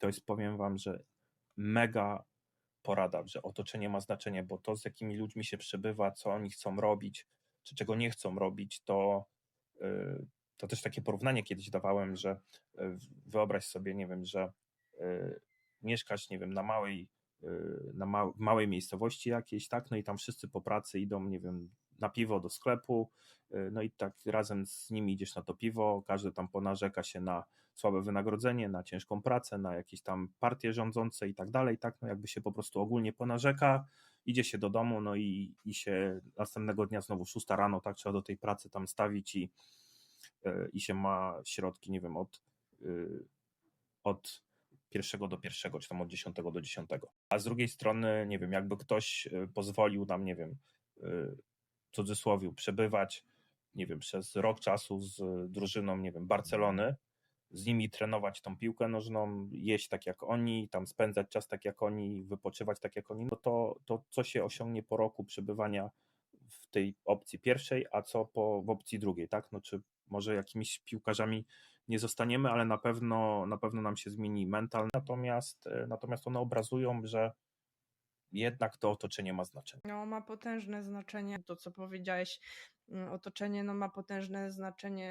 to jest, powiem wam, że mega porada, że otoczenie ma znaczenie, bo to z jakimi ludźmi się przebywa, co oni chcą robić, czy czego nie chcą robić, to y, to też takie porównanie kiedyś dawałem, że y, wyobraź sobie, nie wiem, że y, mieszkasz, nie wiem, na małej, na ma- małej miejscowości jakiejś, tak, no i tam wszyscy po pracy idą, nie wiem, na piwo do sklepu, y, no i tak razem z nimi idziesz na to piwo, każdy tam ponarzeka się na słabe wynagrodzenie, na ciężką pracę, na jakieś tam partie rządzące i tak dalej, tak, no jakby się po prostu ogólnie ponarzeka, idzie się do domu, no i, i się następnego dnia znowu szósta rano, tak, trzeba do tej pracy tam stawić i, y, i się ma środki, nie wiem, od, y, od pierwszego do pierwszego, czy tam od dziesiątego do dziesiątego. A z drugiej strony, nie wiem, jakby ktoś pozwolił nam, nie wiem, w cudzysłowie, przebywać, nie wiem, przez rok czasu z drużyną, nie wiem, Barcelony, z nimi trenować tą piłkę nożną, jeść tak jak oni, tam spędzać czas tak jak oni, wypoczywać tak jak oni, no to, to co się osiągnie po roku przebywania w tej opcji pierwszej, a co po, w opcji drugiej, tak? No czy może jakimiś piłkarzami nie zostaniemy, ale na pewno, na pewno nam się zmieni mental. Natomiast, e, natomiast one obrazują, że jednak to otoczenie ma znaczenie. No, ma potężne znaczenie. To, co powiedziałeś, mm, otoczenie no, ma potężne znaczenie